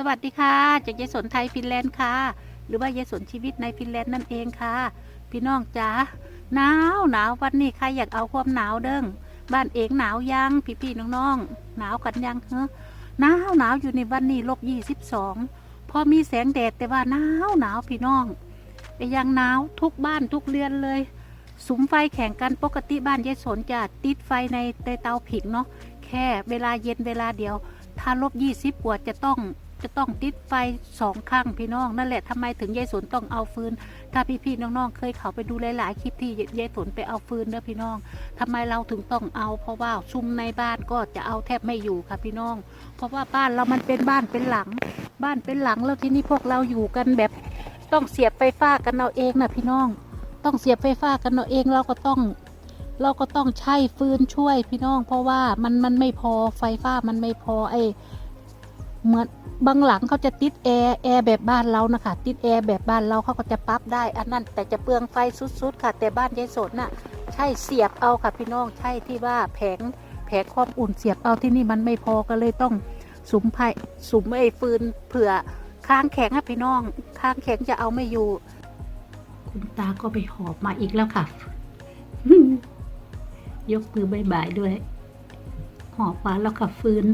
สวัสดีค่ะ จากยายสนไทยฟินแลนด์ค่ะ หรือว่ายายสนชีวิตในฟินแลนด์นั่นเองค่ะ พี่น้องจ๋าหนาวหนาววันนี้ใครอยากเอาความหนาวเด้งบ้านเองหนาวยังพี่พี่น้องๆหนาวกันยังเฮ้หนาวหนาวอยู่ในวันนี้ลบยี่สิบสองพอมีแสงแดดแต่ว่าหนาวหนาวพี่น้องแต่ยังหนาวทุกบ้านทุกเรือนเลยสุมไฟแข่งกันปกติบ้านยายสนจะติดไฟในเตาผิงเนาะแค่เวลาเย็นเวลาเดียว ถ้าลบยี่สิบปวดจะต้อง จะต้องติดไฟสองข้างพี่น้อง นั่นแหละทำไมถึงยายสนต้องเอาฟืน ถ้าพี่ๆน้องๆเคยเขาไปดูหลายๆคลิปที่ยายสนไปเอาฟืนเด้อพี่น้องทำไมเราถึงต้องเอา เพราะว่าซุมในบ้านก็จะเอาแทบไม่อยู่ค่ะพี่น้อง เพราะว่าบ้านเรามันเป็นบ้านเป็นหลัง บ้านเป็นหลังแล้วที่นี่พวกเราอยู่กันแบบต้องเสียบไฟฟ้ากันเอาเองนะพี่น้อง ต้องเสียบไฟฟ้ากันเอาเองเราก็ต้องเราก็ต้องใช้ฟืนช่วยพี่น้อง เพราะว่ามันมันไม่พอไฟฟ้ามันไม่พอไอ เหมือนบางหลังเขาจะติดแอร์แอร์แบบบ้านเรานะคะ ติดแอร์แบบบ้านเราเขาก็จะปรั๊บได้ อันนั้นแต่จะเปลืองไฟสุดๆค่ะ แต่บ้านยายสนน่ะใช่เสียบเอาค่ะพี่น้องใช่ที่ว่าแผงแผงความอุ่นเสียบเอาที่นี่มันไม่พอก็เลยต้องสุมไผ่สุมไอ้ฟืนเผื่อค้างแข็งค่ะพี่น้องค้างแข็งจะเอาไม่อยู่ คุณตาก็ไปหอบมาอีกแล้วค่ะ ยกมือบายบายด้วย หอบมาแล้วค่ะฟืน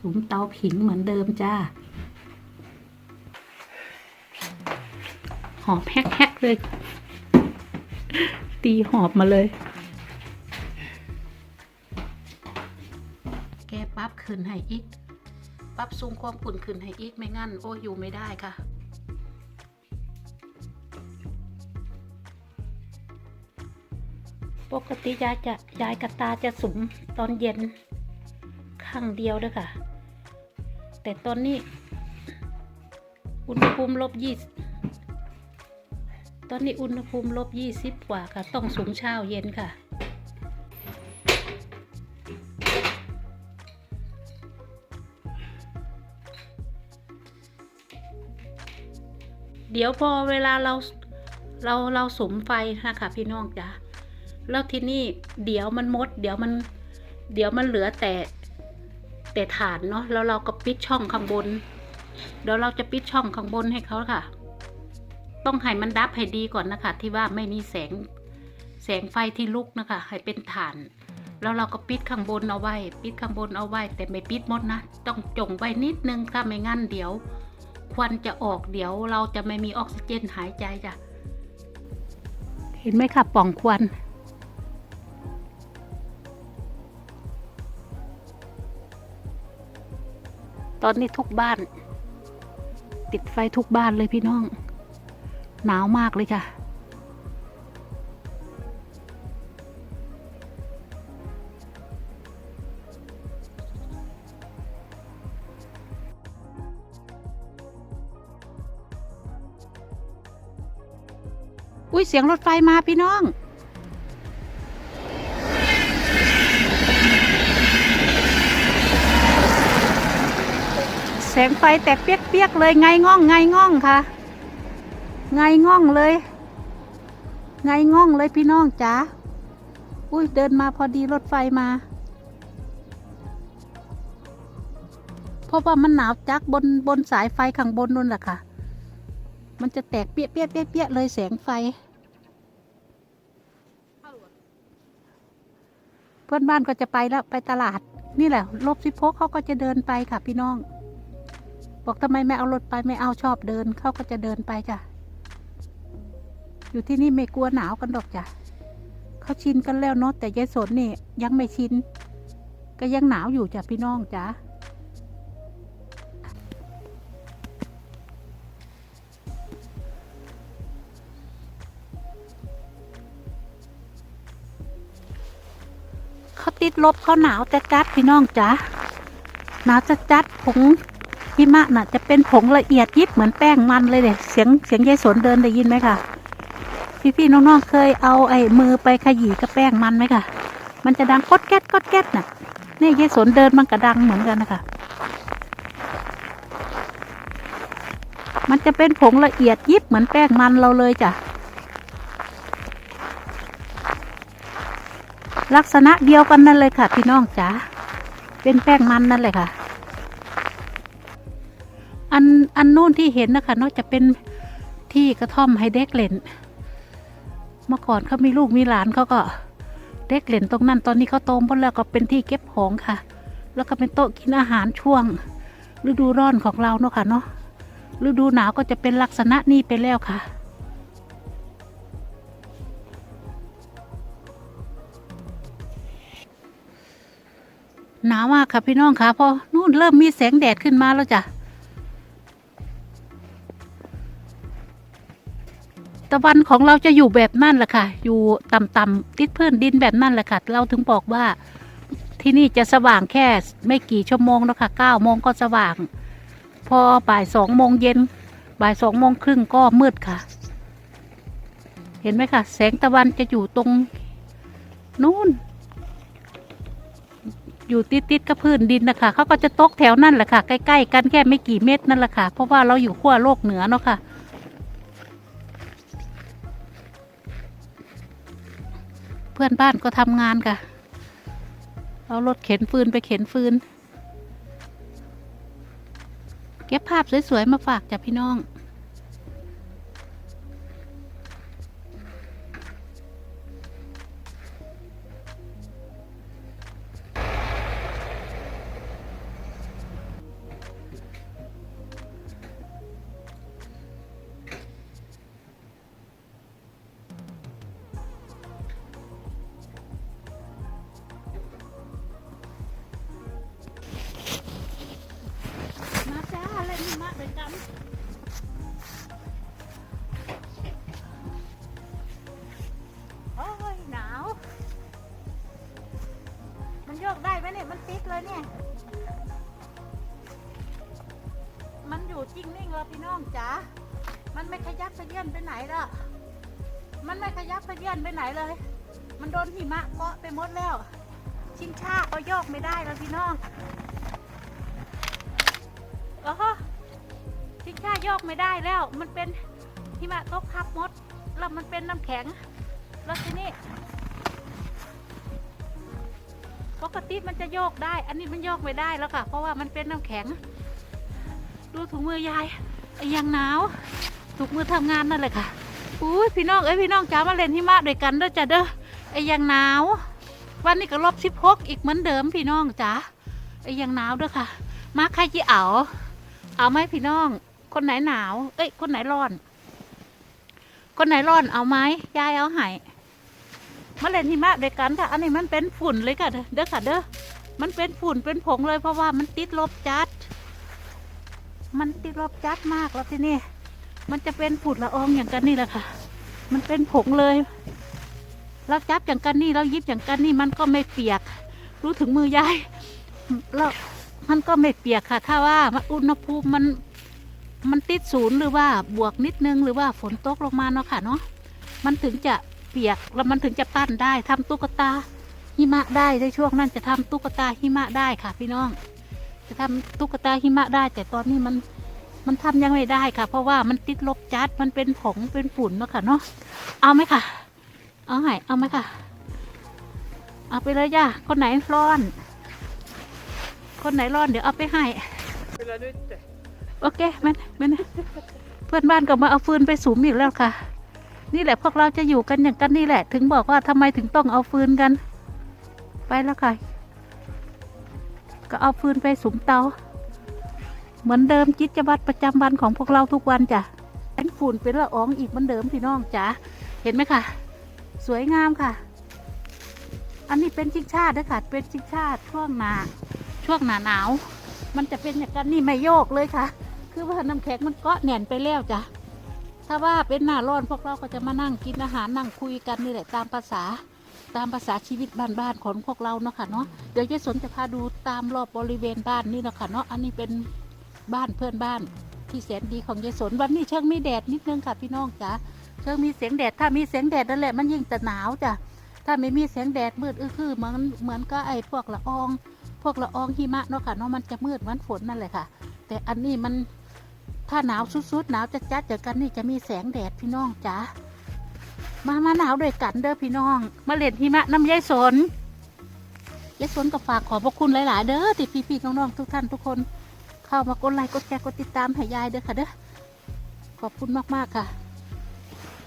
สุมเตาผิงเหมือนเดิมจ้าหอบแฮกๆเลย ตีหอบมาเลย แกปั๊บขึ้นให้อีก ปั๊บสูงความอุ่นขึ้นให้อีกไม่งั้น โอ้อยู่ไม่ได้ค่ะปกติยายจะยายกับตาจะสุมตอนเย็นข้างเดียวเด้วยค่ะ แต่ตอนนี้ อุณหภูมิลบยี่ตอนนี้อุณหภูมิลบยี่สิบกว่าค่ะ ต้องสุมเช้าเย็นค่ะ เดี๋ยวพอเวลาเราเราเราสมไฟนะคะพี่น้องจ้ะแล้วที่นี่เดี๋ยวมันมด เดี๋ยวมัน เดี๋ยวมันเหลือแต่ แต่ฐานเนาะแล้วเราก็ปิดช่องข้างบน เดี๋ยวเราจะปิดช่องข้างบนให้เขาค่ะ ต้องให้มันดับให้ดีก่อนนะคะ ที่ว่าไม่มีแสงแสงไฟที่ลุกนะคะ ให้เป็นฐาน แล้วเราก็ปิดข้างบนเอาไว้ ปิดข้างบนเอาไว้ แต่ไม่ปิดหมดนะ ต้องจงไว้นิดนึงถ้าไม่งั้นเดี๋ยว ควันจะออกเดี๋ยวเราจะไม่มีออกซิเจนหายใจจ้ะเห็นไหมคะป่องควัน ตอนนี้ทุกบ้าน ติดไฟทุกบ้านเลยพี่น้อง หนาวมากเลยค่ะ อุ้ยเสียงรถไฟมาพี่น้อง งไฟแตกเปียกๆเลยไงง่องไงง่องค่ะ ไงง่องเลย ไงง่องเลยพี่น้องจ๋าอุ้ยเดินมาพอดีรถไฟมาเพราะว่ามันหนาวจักบนบนสายไฟข้างบนนู่นแหละค่ะ มันจะแตกเปี้ยเปี้ยเปี้ยเปี้ยเลยแสงไฟ เพื่อนบ้านก็จะไปแล้วไปตลาด นี่แหละลบสิพกเขาก็จะเดินไปค่ะพี่น้อง บอกทำไมไม่เอารถไปไม่เอาชอบเดินเขาก็จะเดินไปจ้ะ อยู่ที่นี่ไม่กลัวหนาวกันดอกจ้ะเขาชินกันแล้วเนาะแต่ยายสนนี่ยังไม่ชินก็ยังหนาวอยู่จ้ะพี่น้องจ้ะเขาติดลบเขาหนาวจะจัดพี่น้องจ๋าหนาวจะจัดผง หิมะน่ะ จะเป็นผงละเอียดยิบเหมือนแป้งมันเลยเด็เสียงเสียงยายสนเดินได้ยินไหมคะพี่พี่ๆน้องๆเคยเอาไอ้มือไปขยี้กับแป้งมันไหมคะมันจะดังก๊ดแก๊ดก๊ดแก๊ดน่ะเนี่ยยายสนเดินมันก็ดังเหมือนกันนะคะมันจะเป็นผงละเอียดยิบเหมือนแป้งมันเราเลยจ้ะลักษณะเดียวกันนั่นเลยค่ะ พี่น้องจ๋าเป็นแป้งมันนั่นเลยค่ะ นอันนู่นที่เห็นนะคะนอกจะเป็นที่กระท่อมให้เด็กเล่น เมื่อก่อนเขามีลูกมีหลานเขาก็เด็กเล่นตรงนั้นตอนนี้เขาโตหมดแล้วก็เป็นที่เก็บของค่ะ แล้วก็เป็นโต๊ะกินอาหารช่วง ฤดูร้อนของเราเนาะค่ะเนาะฤดูหนาวก็จะเป็นลักษณะนี้ไปแล้วค่ะหนาวมากค่ะพี่น้องค่ะพอนู่นเริ่มมีแสงแดดขึ้นมาแล้วจ้ะ ตะวันของเราจะอยู่แบบนั่นแหละค่ะ อยู่ต่ำๆติดพื้นดินแบบนั่นแหละค่ะ เราถึงบอกว่าที่นี่จะสว่างแค่ไม่กี่ชั่วโมงแล้วค่ะเก้าโมงก็สว่าง พอบ่ายสองโมงเย็น บ่ายสองโมงครึ่งก็มืดค่ะ เห็นไหมคะแสงตะวันจะอยู่ตรงนู้นอยู่ติดติดๆกับพื้นดินนะคะเขาก็จะตกแถวนั่นแหละค่ะ ใกล้ๆกันแค่ไม่กี่เมตรนั่นแหละค่ะ เพราะว่าเราอยู่ขั้วโลกเหนือเนาะค่ะ พื่อนบ้านก็ทำงานค่ะ เอารถเข็นฟืนไปเข็นฟืน เก็บภาพสวยๆมาฝากจ้ะพี่น้อง ด้วยกันโอ้ยหนาว มันโยกได้ไหมเนี่ย มันติดเลยเนี่ย มันอยู่จริงนิ่งเลยพี่น้องจ๋า มันไม่ขยับขยื่นไปไหนละมันไม่ขยับขยื่นไปไหนเลย มันโดนหิมะเกาะไปหมดแล้ว ชิงชาก็โยกไม่ได้แล้วพี่น้อง ยกไม่ได้แล้ว มันเป็นหิมะตกคับมด แล้วมันเป็นน้ำแข็ง แล้วทีนี้ปกติมันจะโยกได้ อันนี้มันโยกไม่ได้แล้วค่ะ เพราะว่ามันเป็นน้ำแข็ง ดูถุงมือยายไอยังหนาวถุงมือทำงานนั่นเลยค่ะอุ้ยพี่น้องเอ้ยพี่น้องจ๋ามาเล่นหิมะด้วยกันเด้อจ้ะเด้อไอ้ยังหนาว วันนี้ก็ลบสิบหกอีกเหมือนเดิมพี่น้องจ๋าไอ้ยังหนาวเด้อค่ะมาใครจีเอา เอาไหมพี่น้อง คนไหนหนาว เอ้ย คนไหนร้อน คนไหนร้อนเอาไหมยายเอาให้มาเล่นหิมะด้วยกันค่ะ อันนี้มันเป็นฝุ่นเลยค่ะ เด้อค่ะ เด้อ มันเป็นฝุ่นเป็นผงเลยเพราะว่ามันติดลบจัด มันติดลบจัดมากแล้วที่นี้มันจะเป็นฝุ่นละอองอย่างกันนี่แหละค่ะ มันเป็นผงเลย เราจับอย่างกันนี่เรายิบอย่างกันนี่มันก็ไม่เปียก รู้ถึงมือยายแล้วมันก็ไม่เปียกค่ะ ถ้าว่ามันอุณหภูมิมัน มันติดศูนย์หรือว่าบวกนิดนึงหรือว่าฝนตกลงมาเนาะค่ะเนาะมันถึงจะเปียกแล้วมันถึงจะปั้นได้ทำตุ๊กตาหิมะได้ในช่วงนั้นจะทำตุ๊กตาหิมะได้ค่ะพี่น้อง จะทำตุ๊กตาหิมะได้ แต่ตอนนี้มันมันทำยังไม่ได้ค่ะ เพราะว่ามันติดลบจัดมันเป็นผงเป็นฝุ่นเนาะค่ะเนาะเอาไหมค่ะเอาไหเอาไหมค่ะ เอาไปเลยจ้ะคนไหนร้อน คนไหนร้อนเดี๋ยวเอาไปให้ Spela du ute? โอเคแม่นแม่นเพื่อนบ้านก็มาเอาฟืนไปสุมอีกแล้วค่ะ นี่แหละพวกเราจะอยู่กันอย่างกันนี่แหละ ถึงบอกว่าทำไมถึงต้องเอาฟืนกัน ไปแล้วค่ะ ก็เอาฟืนไปสุมเตา เหมือนเดิมจิตวัตรประจำวันของพวกเราทุกวันจ้ะเป็นฝุ่นเป็นละอองอีกเหมือนเดิมพี่น้องจ๋าเห็นไหมค่ะ สวยงามค่ะ อันนี้เป็นชิงชาตินะค่ะเป็นชิงชาติช่วงหนาช่วงหนาหนาวมันจะเป็นอย่างกันนี่ไม่โยกเลยค่ะ คือว่าน้ำแข็งมันเกาะแน่นไปแล้วจ้ะถ้าว่าเป็นหน้าร้อนพวกเราก็จะมานั่งกินอาหารนั่งคุยกันนี่แหละตามภาษาตามภาษาชีวิตบ้านๆของพวกเราเนาะค่ะเนาะเดี๋ยวยายสนจะพาดูตามรอบบริเวณบ้านนี่เนาะค่ะเนาะอันนี้เป็นบ้านเพื่อนบ้านที่แสนดีของยายสนวันนี้เชิงมีแดดนิดนึงค่ะพี่น้องจ๋าเชิงมีเสียงแดดถ้ามีเสียงแดดนั่นแหละมันยิ่งจะหนาวจ้ะถ้าไม่มีเสียงแดดมืดอื้อคือเหมือนเหมือนก็ไอ้พวกละออง พวกละอองหิมะเนาะค่ะเนาะมันจะมืดเหมือนฝนนั่นแหละค่ะ แต่อันนี้มัน ถ้าหนาวสุดๆหนาวจัดๆเจอกันนี่จะมีแสงแดดพี่น้องจ๋ามามาหนาวด้วยกันเด้อพี่น้อง มาเล่นหิมะน้ำยายสนยายสนก็ฝากขอบพระคุณหลาย ๆ เด้อที่พี่ๆน้องๆทุกท่านทุกคน เข้ามากดไลค์กดแชร์กดติดตามให้ยายเด้อค่ะเด้อขอบคุณมากๆค่ะ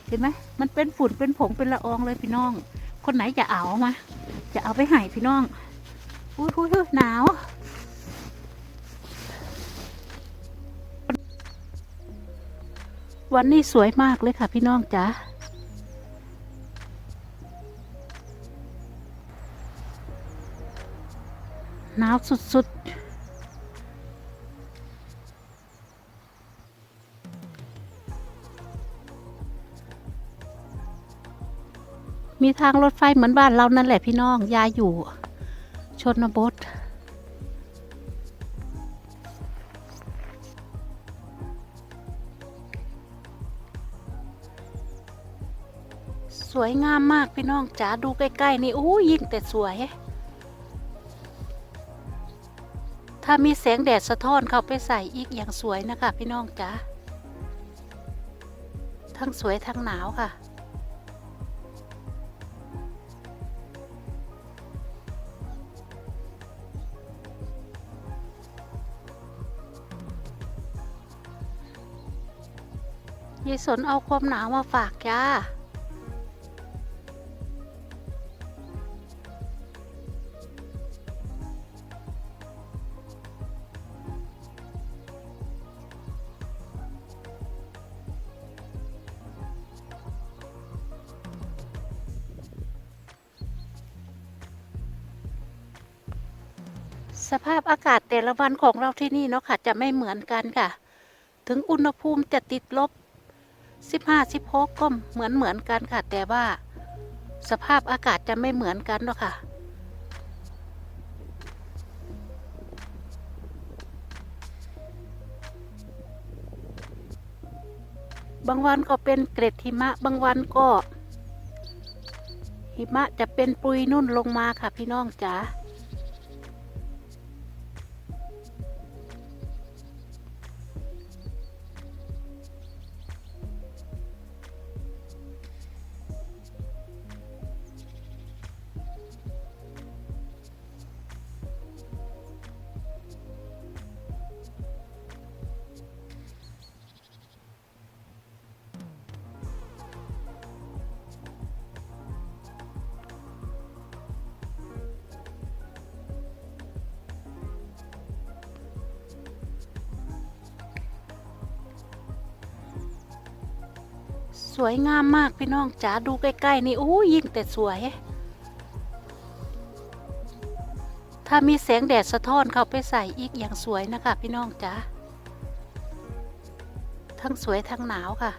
เห็นไหมมันเป็นฝุ่นเป็นผงเป็นละอองเลยพี่น้อง คนไหนจะเอามา จะเอาไปให้พี่น้องอุ้ยอุ้ยอุ้ยหนาว วันนี้สวยมากเลยค่ะพี่น้องจ๋าหนาวสุดๆมีทางรถไฟเหมือนบ้านเรานั่นแหละพี่น้อง ยายอยู่ ชนบท วยงามมากพี่น้องจ๋าดูใกล้ๆนี่โอ้ยิ่งแต่สวย ถ้ามีแสงแดดสะท้อนเข้าไปใส่อีกอย่างสวยนะคะ พี่น้องจ๋าทั้งสวยทั้งหนาวค่ะ ยายสนเอาความหนาวมาฝากจ้า แต่ละวันของเราที่นี่เนาะค่ะ จะไม่เหมือนกันค่ะ ถึงอุณหภูมิจะติดลบ 15 16ก็เหมือนเหมือนกันค่ะ แต่ว่าสภาพอากาศจะไม่เหมือนกันเนาะค่ะ บางวันก็เป็นเกร็ดหิมะ บางวันก็ หิมะจะเป็นปุยนุ่นลงมาค่ะพี่น้องจ๋า สวยงามมากพี่น้องจ๋าดูใกล้ๆนี่โอ้ยิ่งแต่สวย ถ้ามีแสงแดดสะท้อนเข้าไปใส่อีกอย่างสวยนะคะ พี่น้องจ๋าทั้งสวยทั้งหนาวค่ะ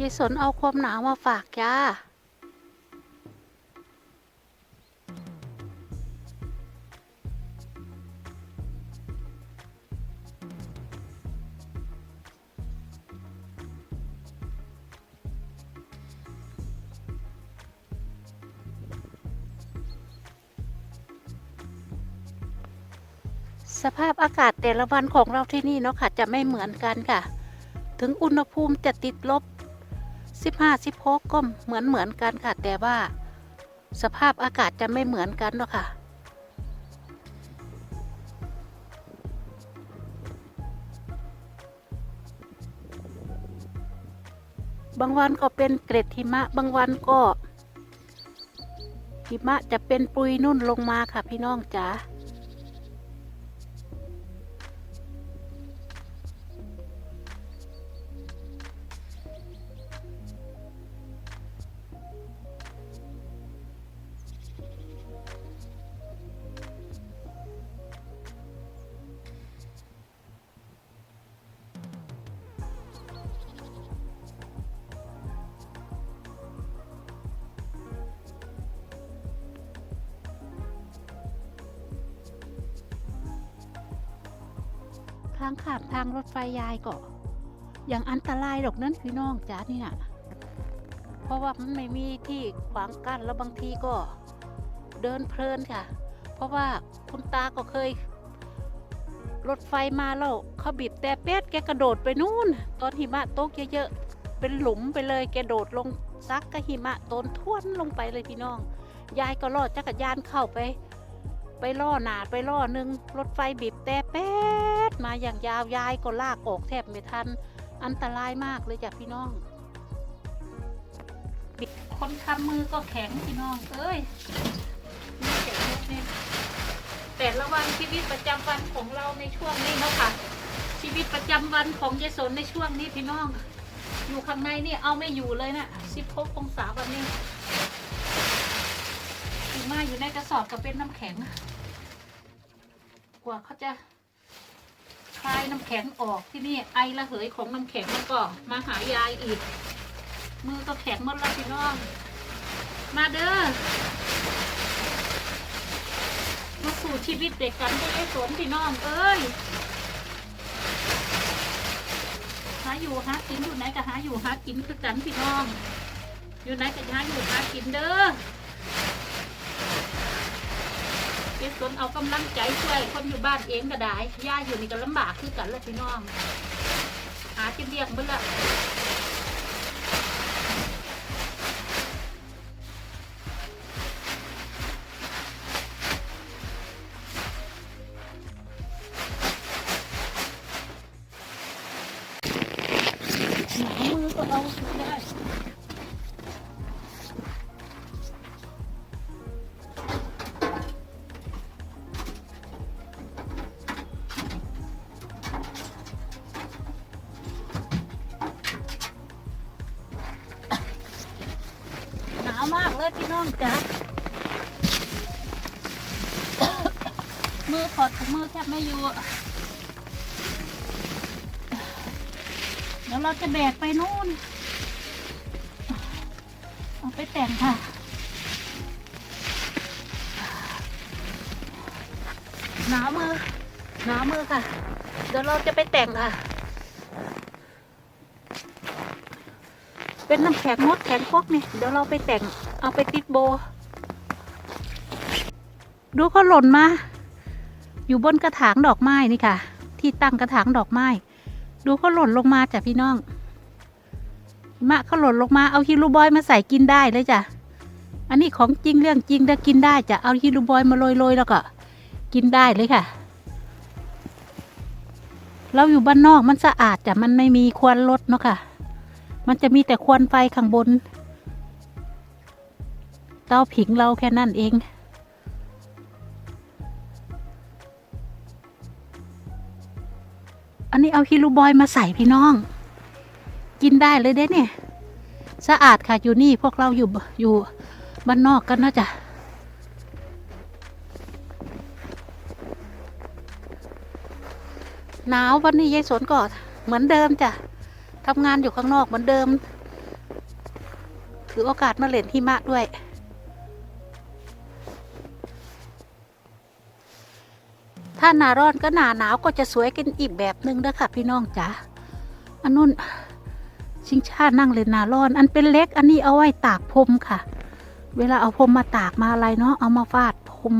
ยายสนเอาความหนาวมาฝากจ้าาพอากาศแต่ละวันของเราที่นี่เนาะค่ะจะไม่เหมือนกันค่ะ ถึงอุณหภูมิจะติดลบ 15 16ก็เหมือนเหมือนกันค่ะ แต่ว่าสภาพอากาศจะไม่เหมือนกันเนาะค่ะ บางวันก็เป็นเกร็ดหิมะ บางวันก็หิมะจะเป็นปุยนุ่นลงมาค่ะพี่น้องจ๋า ทางข้ามทางรถไฟยายก็อย่างอันตรายดอกนั้นพี่น้องจ๋าเนี่ยเพราะว่ามันไม่มีที่ขวางกั้นแล้วบางทีก็เดินเพลินค่ะ เพราะว่าคุณตาก็เคย รถไฟมาแล้วเขาบีบแต่เป็ดแกกระโดดไปนู่น ตอนหิมะตกเยอะๆเป็นหลุมไปเลยแกโดดลงซักกับหิมะตนท่วนลงไปเลยพี่น้อง ยายก็รอดจักรยานเข้าไป ไปล่อหนาไปล่อหนึ่งรถไฟบีบแต่เป็ด มาอย่างยาวยายก็ลากออกแทบไม่ทัน อันตรายมากเลยจ้ะพี่น้อง คนทำมือก็แข็งพี่น้อง เอ้ยนี่แข็งนิดนึงแต่ละวันชีวิตประจำวันของเราในช่วงนี้เนาะค่ะ ชีวิตประจำวันของยายสนในช่วงนี้พี่น้อง อยู่ข้างในนี่เอาไม่อยู่เลยนะ16องศาวันนี้ถึงมาอยู่ในกระสอบกับเป็นน้ำแข็งกว่าเขาจะ คลายน้ำแข็งออกที่นี่ไอระเหยของน้ำแข็งมันก็มาหายายอีก มือก็แข็งหมดแล้วพี่น้อง มาเด้อมาสู่ชีวิตเด็กกันได้ไอ้สนพี่น้องเอ้ยหาอยู่หากินอยู่ไหนก็หาอยู่หากินคือกันพี่น้อง อยู่ไหนก็หาอยู่หากินเด้อ เจ๊สนเอากำลังใจช่วยคนอยู่บ้านเองก็ได้ย่าอยู่นี่ก็ลำบากคือกันละพี่น้อง หาจะเรียกเบิ่งละ มือขอดถุงมือแทบไม่อยู่เดี๋ยวเราจะแบกไปนู่น เอาไปแต่งค่ะหนาวมือหนาวมือค่ะ เดี๋ยวเราจะไปแต่งค่ะ เป็นน้ำแข็งมดแข็งพวกนี่เดี๋ยวเราไปแต่งเอาไปติดโบ ดูเขาหล่นมา อยู่บนกระถางดอกไม้นี่ค่ะ ที่ตั้งกระถางดอกไม้ ดูเขาหล่นลงมาจ้ะพี่น้องหิมะเขาหล่นลงมาเอาฮิรูบอยมาใส่กินได้เลยจ้ะ อันนี้ของจริงเรื่องจริงถ้ากินได้จะเอาฮิรูบอยมาโรยๆแล้วก็ กินได้เลยค่ะ เราอยู่บ้านนอกมันสะอาดจ้ะมันไม่มีควันรถเนาะค่ะ มันจะมีแต่ควันไฟข้างบน เตาผิงเราแค่นั้นเอง อันนี้เอาฮิลูบอยมาใส่พี่น้อง กินได้เลยเด้เนี่ย สะอาดค่ะอยู่นี่พวกเราอยู่อยู่บ้านนอกกันนะจ๊ะหนาววันนี้ยายสนก็เหมือนเดิมจ้ะทำงานอยู่ข้างนอกเหมือนเดิม ถือโอกาสมาเล่นหิมะด้วย ถ้าหนาร้อนก็หนาหนาวก็จะสวยกันอีกแบบหนึ่งนะค่ะพี่น้องจ๋าอันนู้นชิงชานั่งเล่นหนาร้อน อันเป็นเล็กอันนี้เอาไว้ตากพรมค่ะ เวลาเอาพรมมาตากมาอะไรเนาะเอามาฟาดพรม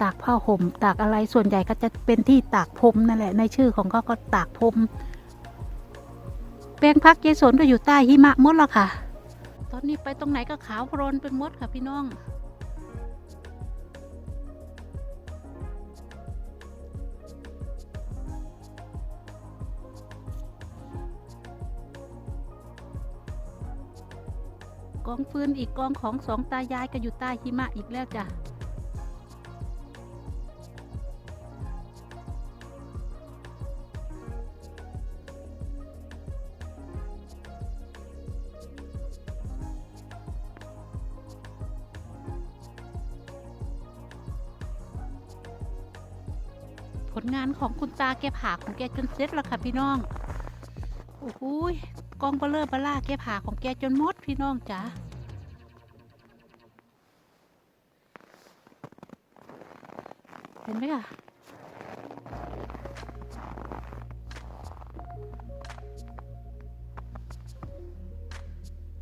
ตากผ้าห่มตากอะไรส่วนใหญ่ก็จะเป็นที่ตากพรมนั่นแหละ ในชื่อของเขาก็ตากพรมแปลงพักยายสนก็อยู่ใต้หิมะมดแล้วค่ะ ตอนนี้ไปตรงไหนก็ขาวโพลนเป็นมดค่ะพี่น้อง กองฟืนอีกกองของสองตายายก็อยู่ใต้หิมะอีกแล้วจ้ะผลงานของคุณตาแกผ่าของแกจนเสร็จแล้วค่ะพี่น้อง โอ้โหย กองเบลเลอร์เบล่าแกผ่าของแกจนหมดพี่น้องจ๋าเห็นไหมคะ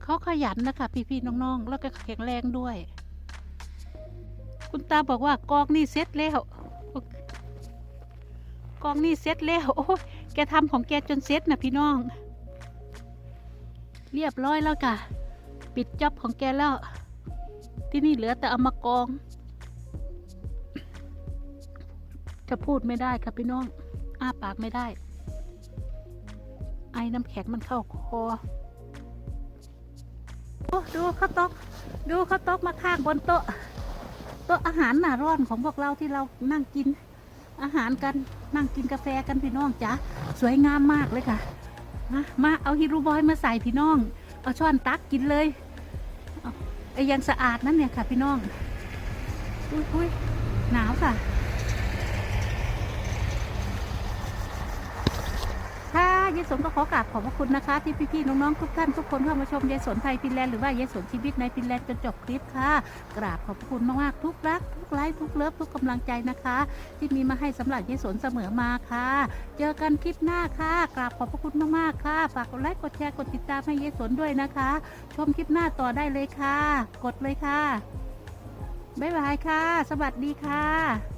เขาขยันนะคะพี่ๆน้องๆ แล้วก็แข็งแรงด้วย คุณตาบอกว่ากองนี่เสร็จแล้วกองนี่เซ็ตแล้วโอ้ยแกทำของแกจนเซ็ตนะพี่น้อง เรียบร้อยแล้วค่ะ ปิดจ็อบของแกแล้ว ที่นี่เหลือแต่เอามากอง จะพูดไม่ได้ค่ะพี่น้อง อ้าปากไม่ได้ ไอ้น้ำแข็งมันเข้าคอโอ้ดูข้าวตอกดูข้าวตอกมาข้างบนโต๊ะโต๊ะอาหารหนาร้อนของพวกเราที่เรานั่งกิน อาหารกันนั่งกินกาแฟกันพี่น้องจ๋าสวยงามมากเลยค่ะ มามาเอาฮิรูบอยมาใส่พี่น้อง เอาช้อนตักกินเลยไอ้ยังสะอาดนั่นเนี่ยค่ะพี่น้องอุ้ยอุ้ยหนาวค่ะ ค่ะ ยายสนก็ขอกราบขอบพระคุณนะคะ ที่พี่ๆน้องๆทุกท่านทุกคนเข้ามาชมยายสนไทยฟินแลนด์หรือว่ายายสนชีวิตในฟินแลนด์จนจบคลิปค่ะกราบขอบพระคุณมากๆทุกรัก ทุกไลค์ทุกเลิฟทุกกำลังใจนะคะ ที่มีมาให้สำหรับยายสนเสมอมาค่ะ เจอกันคลิปหน้าค่ะกราบขอบพระคุณมากๆค่ะฝากกดไลค์กดแชร์กดติดตามให้ยายสนด้วยนะคะ ชมคลิปหน้าต่อได้เลยค่ะ กดเลยค่ะบ๊ายบายค่ะ สวัสดีค่ะ